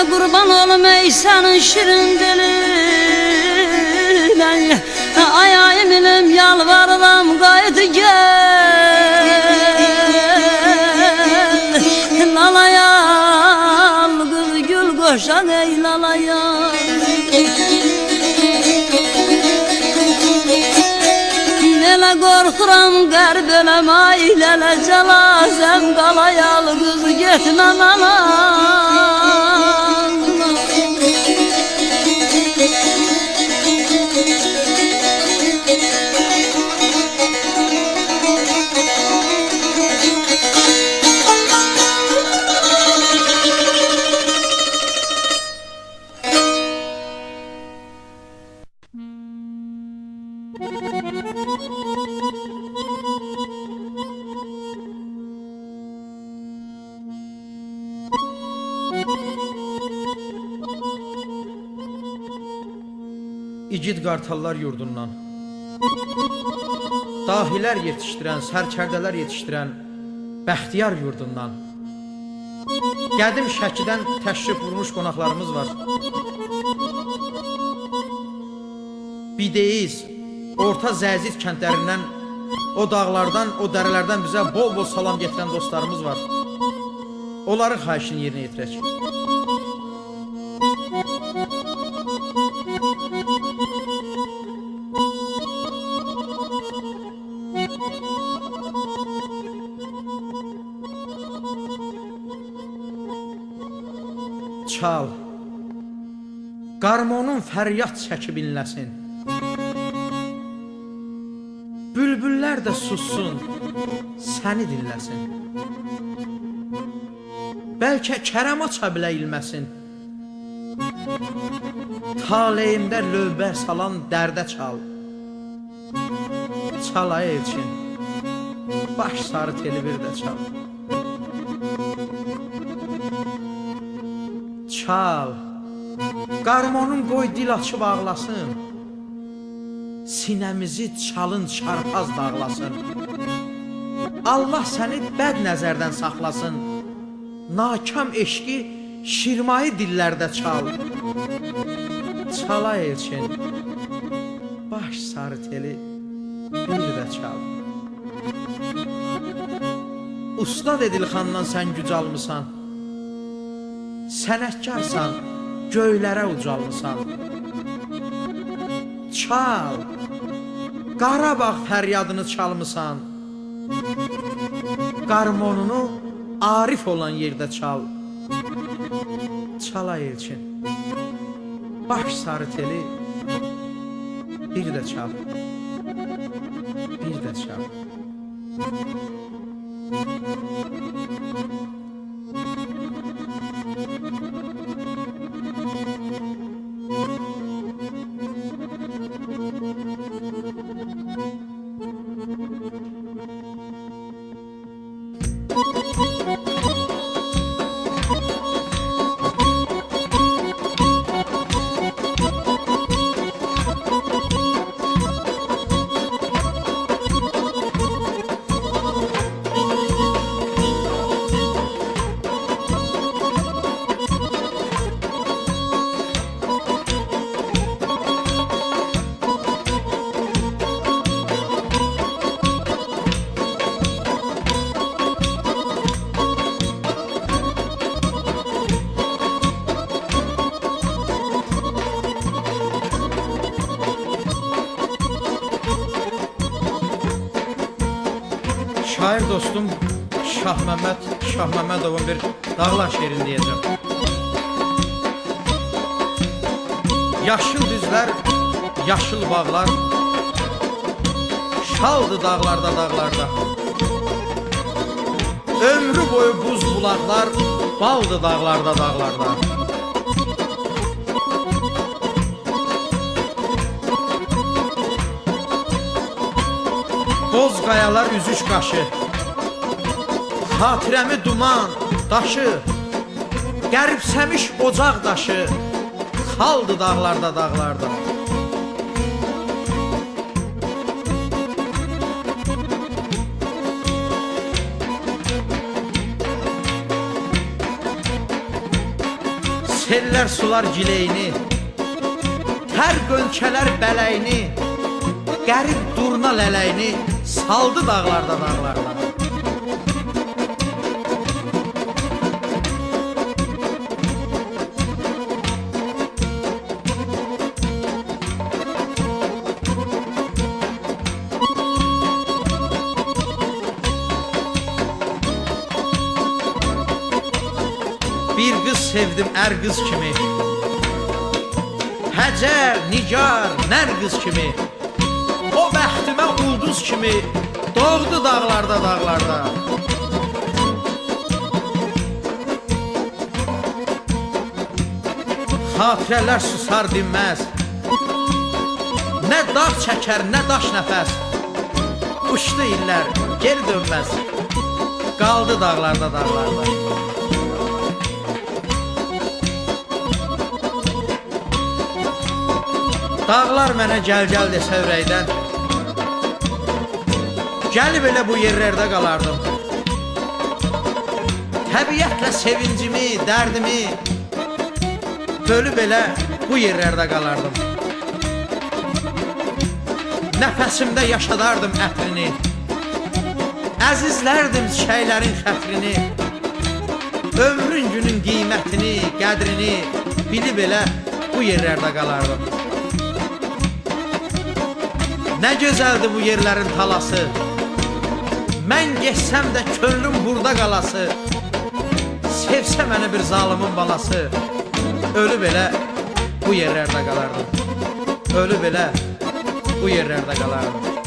sana kurban olum ey senin şirin dilin. Ay ay milim yalvarılam gaydı gel. Lalayam kız gül koşan ey lalayam. Nele korkuram gar bölem ay lele celazem Kalayalı kız gitmem anam. İgid qartallar yurdundan. Dahilər yetişdirən, sərkərdələr yetişdirən Bəxtiyar yurdundan. Qədim Şəkidən təşrif vurmuş qonaqlarımız var. Bideyiz, Orta Zəziz kəndlərindən O dağlardan, o dərələrdən bizə bol-bol salam getirən dostlarımız var. Onların xahişini yerinə yetirək Çal. Qarmonun fəryad çəkib inləsin. Bülbüllər də sussun Səni dinləsin. Bəlkə kərəm aça bilə ilməsin. Taleyimdə lövbə salan dərdə çal. Çalay elçin Baş sarı teli bir də çal Çal Qarmonun qoy dil açıb ağlasın. Sinəmizi çalın çarpaz dağlasın. Allah səni bəd nəzərdən saxlasın. Nakam eşqi şirmayı dillərdə çal. Çala elçin Baş sarı teli bir də çal. Ustad Edilxandan sən güc almısan Sənətkarsan, göylərə ucalmısan Çal Qarabağ fəryadını çalmısan. Qarmonunu Arif olan yerdə çal. Çala elçin Baş sarı teli Bir də çal. Bir də çal Şair dostum Şah Məhəmməd Şah Məmmədovun bir Dağlar şeirini deyəcəm. Yaşıl düzlər, yaşıl bağlar Şaldı dağlarda dağlarda Ömrü boyu buz bulaqlar Baldı dağlarda dağlarda Boz qayalar üzüş qaşı. Xatirəmi duman, daşı. Qəribsəmiş ocaq daşı. Xaldı dağlarda dağlarda. Sellər sular gileyini Hər gölçələr bələyini Qərib durna lələyini Saldı dağlarda dağlarda. Bir kız sevdim er kız kimi? Hacer, Nigar, ner Nergiz kimi? O bəxtimə ulduz kimi Doğdu dağlarda, dağlarda. Xatirələr susar dinməz. Nə dağ çəkər, nə daş nəfəs. Uçdu illər, geri dönməz. Qaldı dağlarda, dağlarda. Dağlar mənə gəl-gəl desə ürəkdən Gəlib elə bu yerlərdə qalardım. Təbiətlə sevincimi, dərdimi Bölüb elə bu yerlərdə qalardım. Nəfəsimdə yaşadardım ətrini. Əzizlərdim çiçəklərin xətrini. Ömrün günün qiymətini, qədrini Bilib elə bu yerlərdə qalardım. Nə gözəldir bu yerlərin talası Mən geçsəm də könlüm burada qalası Sevsə məni bir zalımın balası. Ölüb elə bu yerlərdə qalardım. Ölüb elə bu yerlərdə qalardım